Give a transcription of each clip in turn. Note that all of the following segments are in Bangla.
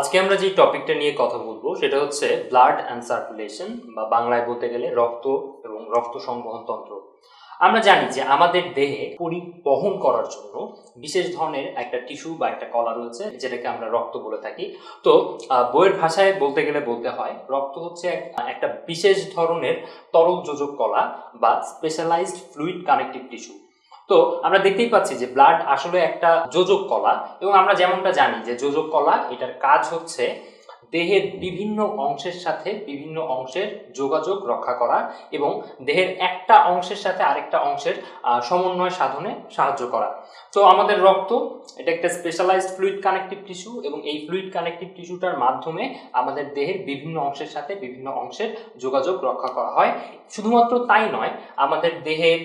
আজকে আমরা যে টপিকটা নিয়ে কথা বলব, সেটা হচ্ছে ব্লাড অ্যান্ড সার্কুলেশন বা বাংলায় বলতে গেলে রক্ত এবং রক্ত সংবহন তন্ত্র। আমরা জানি যে আমাদের দেহে পরিবহন করার জন্য বিশেষ ধরনের একটা টিস্যু বা একটা কলা রয়েছে, যেটাকে আমরা রক্ত বলে থাকি। তো বইয়ের ভাষায় বলতে গেলে বলতে হয়, রক্ত হচ্ছে একটা বিশেষ ধরনের তরল যোজক কলা বা স্পেশালাইজড ফ্লুইড কানেকটিভ টিস্যু তো আমরা দেখতেই পাচ্ছি যে ব্লাড আসলে একটা যোজক কলা এবং আমরা যেমনটা জানি যে যোজক কলা, এটার কাজ হচ্ছে দেহের বিভিন্ন অংশের সাথে বিভিন্ন অংশের যোগাযোগ রক্ষা করা এবং দেহের একটা অংশের সাথে আরেকটা অংশের সমন্বয় সাধনে সাহায্য করা। তো আমাদের রক্ত, এটা একটা স্পেশালাইজড ফ্লুইড কানেকটিভ টিস্যু এবং এই ফ্লুইড কানেকটিভ টিস্যুটার মাধ্যমে আমাদের দেহের বিভিন্ন অংশের সাথে বিভিন্ন অংশের যোগাযোগ রক্ষা করা হয়। শুধুমাত্র তাই নয়, আমাদের দেহের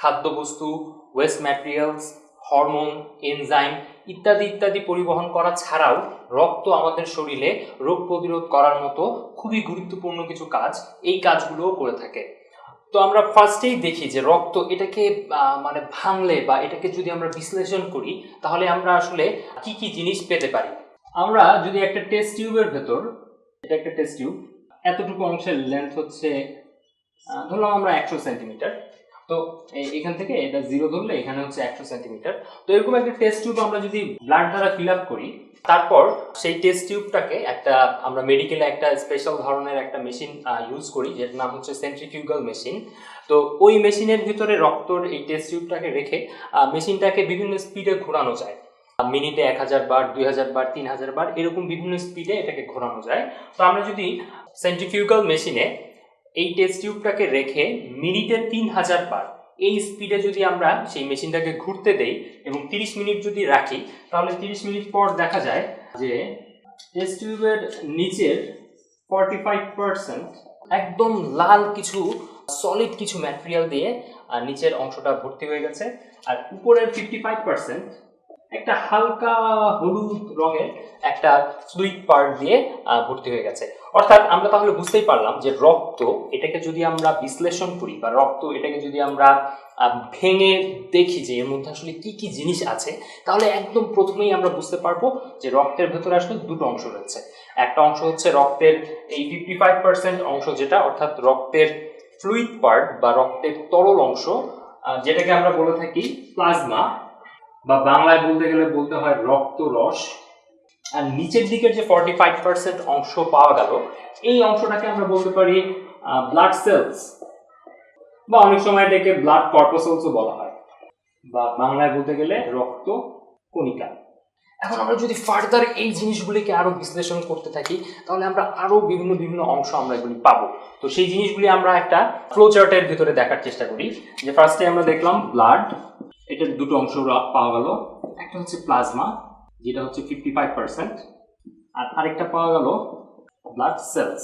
খাদ্যবস্তু ওয়েস্ট ম্যাটেরিয়ালস হরমোন এনজাইম ইত্যাদি ইত্যাদি পরিবহন করা ছাড়াও রক্ত আমাদের শরীরে রোগ প্রতিরোধ করার মতো খুবই গুরুত্বপূর্ণ কিছু কাজ এই কাজগুলোও করে থাকে। তো আমরা ফার্স্টেই দেখি যে রক্ত এটাকে মানে ভাঙলে বা এটাকে যদি আমরা বিশ্লেষণ করি, তাহলে আমরা আসলে কি কি জিনিস পেতে পারি? আমরা যদি একটা টেস্ট টিউবের ভেতর, এটা একটা টেস্ট টিউব এতটুকু অংশের লেন্থ হচ্ছে ধরলাম আমরা একশো সেন্টিমিটার তো এখান থেকে এটা জিরো ধরলে এখানে হচ্ছে একশো সেন্টিমিটার তো এরকম একটা টেস্ট টিউব আমরা যদি ব্লাড দ্বারা ফিল আপ করি, তারপর সেই টেস্ট টিউবটাকে একটা আমরা মেডিকেলে একটা স্পেশাল ধরনের একটা মেশিন ইউজ করি, যেটার নাম হচ্ছে সেন্ট্রিফিউগাল মেশিন তো ওই মেশিনের ভিতরে রক্তর এই টেস্ট টিউবটাকে রেখে মেশিনটাকে বিভিন্ন স্পিডে ঘোরানো যায়। মিনিটে এক হাজার বার, দুই হাজার বার, তিন হাজার বার, এরকম বিভিন্ন স্পিডে এটাকে ঘোরানো যায়। তো আমরা যদি সেন্ট্রিফিউগাল মেশিনে এই টেস্ট টিউবটাকে রেখে মিনিটে তিন হাজার বার। এই স্পিডে যদি আমরা সেই মেশিনটাকে ঘুরতে দেই এবং তিরিশ মিনিট যদি রাখি, তাহলে তিরিশ মিনিট পর দেখা যায় যে টেস্ট টিউবের নিচের ফর্টি ফাইভ পার্সেন্ট একদম লাল কিছু সলিড কিছু ম্যাটেরিয়াল দিয়ে নিচের অংশটা ভর্তি হয়ে গেছে। আর উপরের ফিফটি ফাইভ পার্সেন্ট একটা হালকা হলুদ রঙের একটা ফ্লুইড পার্ট দিয়ে ভর্তি হয়ে গেছে। অর্থাৎ আমরা তাহলে বুঝতেই পারলাম যে রক্ত, এটাকে যদি আমরা বিশ্লেষণ করি বা রক্ত এটাকে যদি আমরা ভেঙে দেখি যে এর মধ্যে আসলে কি কি জিনিস আছে, তাহলে একদম প্রথমেই আমরা বুঝতে পারব যে রক্তের ভেতরে আসলে দুটো অংশ রয়েছে। একটা অংশ হচ্ছে রক্তের এই ফিফটি ফাইভ পার্সেন্ট অংশ যেটা, অর্থাৎ রক্তের ফ্লুইড পার্ট বা রক্তের তরল অংশ যেটাকে আমরা বলে থাকি প্লাজমা বা বাংলায় বলতে গেলে বলতে হয় রক্ত রস। আর নিচের দিকের যে ফর্টি ফাইভ পার্সেন্ট অংশ পাওয়া গেল, এই অংশটাকে আমরা বলতে পারি ব্লাড সেলস বা অনেক সময় এটাকে ব্লাড কর্পোসেলসও বলা হয়। বা বাংলায় বলতে গেলে রক্ত কণিকা। এখন আমরা যদি ফার্দার এই জিনিসগুলিকে আরও বিশ্লেষণ করতে থাকি, তাহলে আমরা আরও বিভিন্ন বিভিন্ন অংশ আমরা এগুলি পাবো। তো সেই জিনিসগুলি আমরা একটা ফ্লো চার্টের ভিতরে দেখার চেষ্টা করি। যে ফার্স্টে আমরা দেখলাম ব্লাড এটার দুটো অংশ পাওয়া গেল। একটা হচ্ছে প্লাজমা যেটা হচ্ছে ফিফটি ফাইভ পার্সেন্ট আর আরেকটা পাওয়া গেল ব্লাড সেলস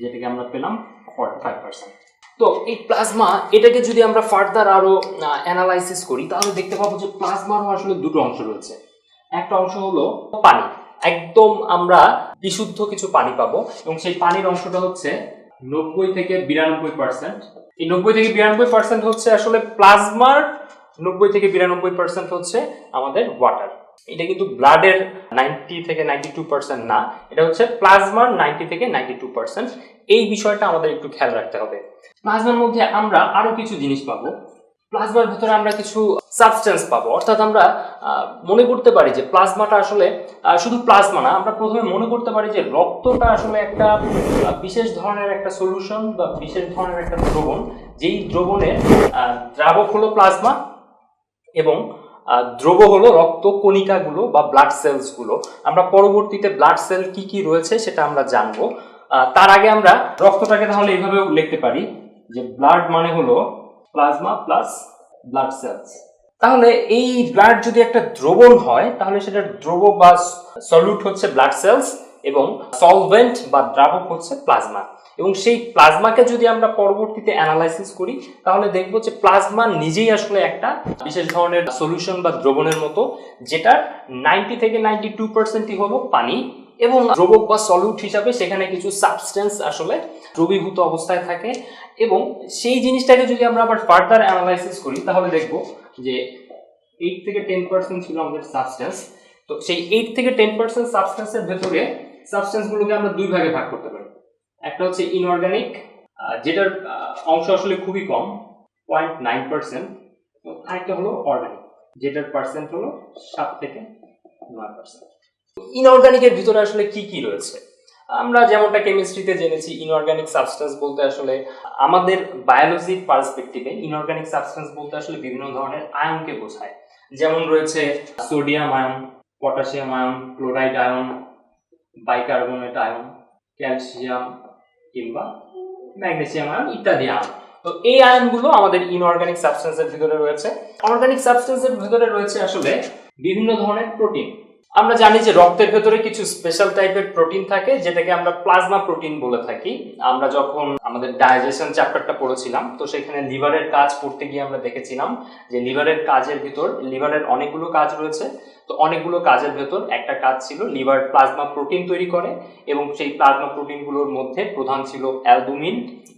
যেটাকে আমরা পেলাম ফর্টি ফাইভ পার্সেন্ট তো এই প্লাজমা এটাকে যদি আমরা ফার্দার আরও অ্যানালাইসিস করি, তাহলে দেখতে পাবো যে প্লাজমারও আসলে দুটো অংশ রয়েছে। একটা অংশ হলো পানি। একদম আমরা বিশুদ্ধ কিছু পানি পাবো, এবং সেই পানির অংশটা হচ্ছে নব্বই থেকে বিরানব্বই পার্সেন্ট এই নব্বই থেকে বিরানব্বই পার্সেন্ট হচ্ছে আসলে প্লাজমার নব্বই থেকে বিরানব্বই পার্সেন্ট হচ্ছে আমাদের ওয়াটার এটা কিন্তু ব্লাডের নাইনটি থেকে নাইনটি টু পার্সেন্ট না, এটা হচ্ছে প্লাজমার নাইনটি থেকে নাইনটি টু পার্সেন্ট এই বিষয়টা আমাদের একটু খেয়াল রাখতে হবে। প্লাজমার মধ্যে আমরা আরও কিছু জিনিস পাবো। প্লাজমার ভিতরে আমরা কিছু সাবস্টেন্স পাবো। অর্থাৎ আমরা মনে করতে পারি যে প্লাজমাটা আসলে শুধু প্লাজমা না, আমরা প্রথমে মনে করতে পারি যে রক্তটা আসলে একটা বিশেষ ধরনের একটা সলিউশন বা বিশেষ ধরনের একটা দ্রবণ, যেই দ্রবণের দ্রাবক হলো প্লাজমা এবং দ্রব হলো রক্ত কণিকাগুলো বা ব্লাড সেলসগুলো আমরা পরবর্তীতে ব্লাড সেল কি কি রয়েছে সেটা আমরা জানব। তার আগে আমরা রক্তটাকে তাহলে এইভাবেও লিখতে পারি যে ব্লাড মানে হলো প্লাজমা প্লাস ব্লাড সেলস তাহলে এই ব্লাড যদি একটা দ্রবণ হয়, তাহলে সেটার দ্রব বা সলিউট হচ্ছে ব্লাড সেলস এবং সলভেন্ট বা দ্রাবক হচ্ছে প্লাজমা এবং সেই প্লাজমাকে যদি আমরা পরবর্তীতে অ্যানালাইসিস করি, তাহলে দেখব যে প্লাজমা নিজেই আসলে একটা বিশেষ ধরনের সলিউশন বা দ্রবণের মতো, যেটার নাইনটি থেকে নাইনটি টু পার্সেন্টই হলো পানি এবং দ্রবক বা সলিউট হিসাবে সেখানে কিছু সাবস্টেন্স আসলে দ্রবীভূত অবস্থায় থাকে। এবং সেই জিনিসটাকে যদি আমরা আবার ফার্দার অ্যানালাইসিস করি, তাহলে দেখব যে এইট থেকে টেন পার্সেন্ট ছিল আমাদের সাবস্টেন্স তো সেই এইট থেকে টেন পার্সেন্ট সাবস্টেন্সের ভেতরে সাবস্টেন্সগুলোকে আমরা দুই ভাগে ভাগ করতে পারি। একটা হচ্ছে ইনঅর্গানিক যেটার অংশ আসলে খুবই কম পয়েন্ট নাইন পার্সেন্ট আরেকটা হলো অর্গানিক যেটার পার্সেন্ট হলো সাত থেকে নয় পার্সেন্ট ইনঅর্গানিকের ভিতরে আসলে কি কি রয়েছে? আমরা যেমনটা কেমিস্ট্রিতে জেনেছি ইনঅর্গানিক সাবস্টেন্স বলতে আসলে আমাদের বায়োলজির পার্সপেক্টিভে ইনঅর্গানিক সাবস্টেন্স বলতে আসলে বিভিন্ন ধরনের আয়নকে বোঝায়। যেমন রয়েছে sodium ion potassium ion chloride ion bicarbonate ion calcium কিংবা ম্যাগনেসিয়াম আয়ন ইত্যাদি আয়ন। তো এই আয়নগুলো আমাদের ইনঅর্গানিক সাবস্টেন্সের ভিতরে রয়েছে। অর্গানিক সাবস্টেন্সের ভিতরে রয়েছে আসলে বিভিন্ন ধরনের প্রোটিন আমরা জানি যে রক্তের ভেতরে কিছু স্পেশাল টাইপের প্রোটিন থাকে, যেটাকে আমরা প্লাজমা প্রোটিন বলে থাকি। আমরা যখন আমাদের ডাইজেশন চ্যাপ্টারটা পড়েছিলাম, তো সেখানে লিভারের কাজ পড়তে গিয়ে আমরা দেখেছিলাম যে লিভারের কাজের ভিতর, লিভারের অনেকগুলো কাজ রয়েছে। তো অনেকগুলো কাজের ভেতর একটা কাজ ছিল, লিভার প্লাজমা প্রোটিন তৈরি করে এবং সেই প্লাজমা প্রোটিনগুলোর মধ্যে প্রধান ছিল অ্যালবুমিন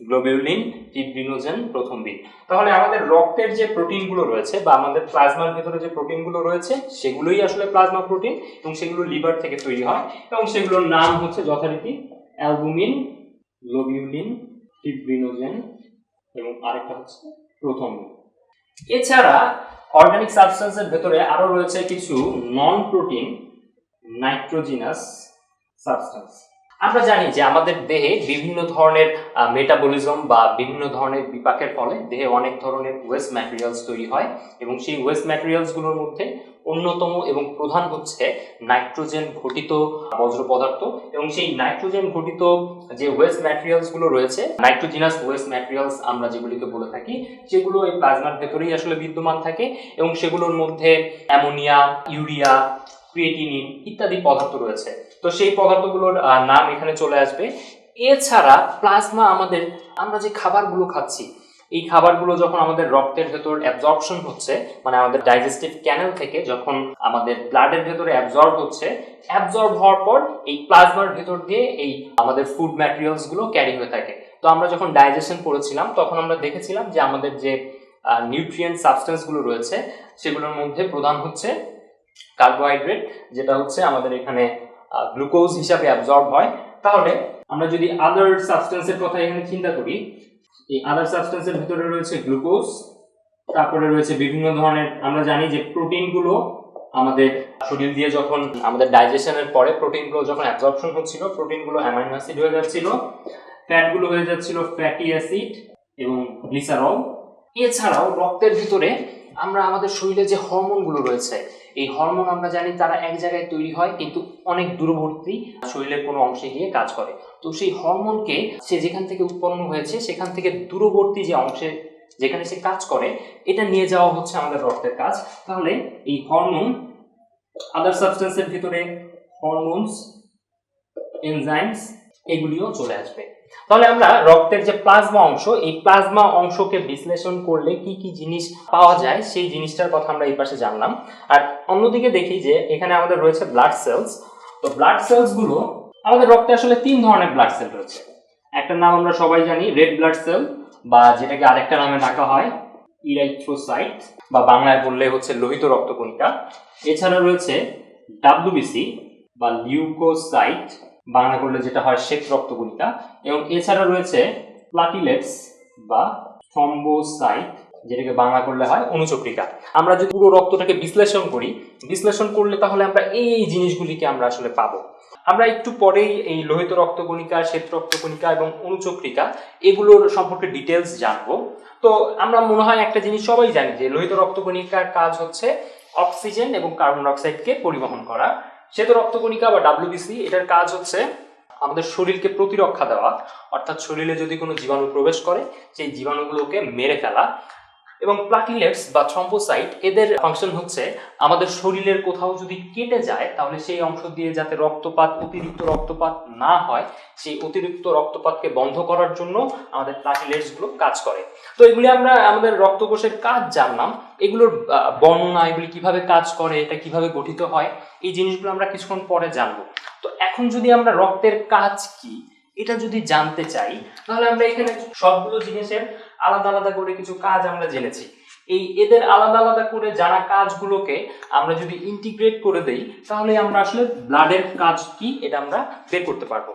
গ্লোবিউলিন ফিব্রিনোজেন প্রথম দিন তাহলে আমাদের রক্তের যে প্রোটিনগুলো রয়েছে বা আমাদের প্লাজমার ভেতরে যে প্রোটিনগুলো রয়েছে, সেগুলোই আসলে প্লাজমা প্রোটিন এবং সেগুলো লিভার থেকে তৈরি হয় এবং সেগুলোর নাম হচ্ছে যথারীতি অ্যালবুমিন লোবিউলিন ফিব্রিনোজেন এবং আরেকটা হচ্ছে প্রথম এছাড়া অর্গানিক সাবস্টেন্সের ভেতরে আরও রয়েছে কিছু নন প্রোটিন নাইট্রোজিনাস সাবস্টেন্স আমরা জানি যে আমাদের দেহে বিভিন্ন ধরনের মেটাবলিজম বা বিভিন্ন ধরনের বিপাকের ফলে দেহে অনেক ধরনের ওয়েস্ট ম্যাটেরিয়ালস তৈরি হয় এবং সেই ওয়েস্ট ম্যাটেরিয়ালসগুলোর মধ্যে অন্যতম এবং প্রধান হচ্ছে নাইট্রোজেন ঘটিত বজ্র পদার্থ এবং সেই নাইট্রোজেন ঘটিত যে ওয়েস্ট ম্যাটেরিয়ালসগুলো রয়েছে নাইট্রোজিনাস ওয়েস্ট ম্যাটেরিয়ালস আমরা যেগুলিকে বলে থাকি সেগুলো এই প্লাজমার ভেতরেই আসলে বিদ্যমান থাকে এবং সেগুলোর মধ্যে অ্যামোনিয়া, ইউরিয়া ক্রিয়েটিনিন ইত্যাদি পদার্থ রয়েছে। তো সেই পদার্থগুলোর নাম এখানে চলে আসবে। এছাড়া প্লাজমা আমাদের, আমরা যে খাবারগুলো খাচ্ছি, এই খাবারগুলো যখন আমাদের রক্তের ভেতর অ্যাবজর্পশন হচ্ছে মানে আমাদের ডাইজেস্টিভ ক্যানেল থেকে যখন আমাদের ব্লাডের ভেতরে অ্যাবজর্ব হচ্ছে অ্যাবজর্ব হওয়ার পর এই প্লাজমার ভেতর দিয়ে এই আমাদের ফুড ম্যাটেরিয়ালসগুলো ক্যারি হয়ে থাকে। তো আমরা যখন ডাইজেশন পড়েছিলাম, তখন আমরা দেখেছিলাম যে আমাদের যে নিউট্রিয়েন্ট সাবস্টেন্সগুলো রয়েছে, সেগুলোর মধ্যে প্রধান হচ্ছে কার্বোহাইড্রেট যেটা হচ্ছে আমাদের এখানে গ্লুকোজ হিসাবে অ্যাবজর্ব হয়। তাহলে আমরা যদি আদার সাবস্টেন্সের কথা এখানে চিন্তা করি, এই আদার সাবস্টেন্সের ভিতরে রয়েছে গ্লুকোজ তারপরে রয়েছে বিভিন্ন ধরনের, আমরা জানি যে প্রোটিনগুলো আমাদের শরীর দিয়ে যখন আমাদের ডাইজেশনের পরে প্রোটিনগুলো যখন অ্যাবজর্পশন হচ্ছিল প্রোটিনগুলো অ্যামাইনো অ্যাসিড হয়ে যাচ্ছিল ফ্যাটগুলো হয়ে যাচ্ছিল ফ্যাটি অ্যাসিড এবং গ্লিসারল এছাড়াও রক্তের ভিতরে আমরা আমাদের শরীরে যে হরমোনগুলো রয়েছে এই হরমোন আমরা জানি তারা এক জায়গায় তৈরি হয়, কিন্তু অনেক দূরবর্তী শরীরের কোনো অংশে গিয়ে কাজ করে। তো সেই হরমোনকে সে যেখান থেকে উৎপন্ন হয়েছে, সেখান থেকে দূরবর্তী যে অংশে যেখানে সে কাজ করে, এটা নিয়ে যাওয়া হচ্ছে আমাদের রক্তের কাজ। তাহলে এই হরমোন আদার সাবস্টেন্সের ভিতরে হরমোনস এনজাইমস এগুলিও চলে আসবে। তাহলে আমরা রক্তের যে প্লাজমা অংশ, এই প্লাজমা অংশকে বিশ্লেষণ করলে কি কি জিনিস পাওয়া যায়, সেই জিনিসটার কথা আমরা এই পাশে জানলাম। আর অন্যদিকে দেখি যে এখানে আমাদের রয়েছে ব্লাড সেলস তো ব্লাড সেলসগুলো, আমাদের রক্তে আসলে তিন ধরনের ব্লাড সেল রয়েছে। একটা নাম আমরা সবাই জানি রেড ব্লাড সেল বা যেটাকে আরেকটা নামে ডাকা হয় ইরাইথ্রোসাইট বা বাংলায় বললে হচ্ছে লোহিত রক্তকণিকা। এছাড়া রয়েছে ডাব্লিউবিসি বা লিউকোসাইট বাংলা করলে যেটা হয় শ্বেত রক্তকণিকা এবং এছাড়া রয়েছে প্লাটিলেটস বা থ্রম্বোসাইট, যেটাকে বাংলা করলে হয় অনুচক্রিকা। আমরা যদি পুরো রক্তটাকে বিশ্লেষণ করি, বিশ্লেষণ করলে তাহলে আমরা এই জিনিসগুলিকে আমরা আসলে পাবো। আমরা একটু পরেই এই লোহিত রক্তকণিকা শ্বেত রক্তকণিকা এবং অনুচক্রিকা, এগুলোর সম্পর্কে ডিটেলস জানব। তো আমরা মনে হয় একটা জিনিস সবাই জানি যে লোহিত রক্তকণিকার কাজ হচ্ছে অক্সিজেন এবং কার্বন ডাইঅক্সাইডকে পরিবহন করা। শ্বেত রক্তকণিকা বা ডাব্লিউবিসি এটার কাজ হচ্ছে আমাদের শরীরকে প্রতিরক্ষা দেওয়া। অর্থাৎ শরীরে যদি কোনো জীবাণু প্রবেশ করে, সেই জীবাণুগুলোকে মেরে ফেলা। এবং প্লাটিলেটস বা থ্রম্বোসাইট, এদের ফাংশন হচ্ছে আমাদের শরীরের কোথাও যদি কেটে যায়, তাহলে সেই অংশ দিয়ে যাতে রক্তপাত, অতিরিক্ত রক্তপাত না হয়, সেই অতিরিক্ত রক্তপাতকে বন্ধ করার জন্য আমাদের প্লাটিলেটসগুলো কাজ করে। তো এগুলি আমরা আমাদের রক্তকোষের কাজ জানলাম। এগুলোর বর্ণনা এগুলি কীভাবে কাজ করে, এটা কীভাবে গঠিত হয়, এই জিনিসগুলো আমরা কিছুক্ষণ পরে জানব। তো এখন যদি আমরা রক্তের কাজ কি, এটা যদি জানতে চাই, তাহলে আমরা এখানে সবগুলো জিনিসের আলাদা আলাদা করে কিছু কাজ আমরা জেনেছি। এই এদের আলাদা আলাদা করে যারা কাজগুলোকে আমরা যদি ইন্টিগ্রেট করে দেই, তাহলে আমরা আসলে ব্লাডের কাজ কি, এটা আমরা বের করতে পারব।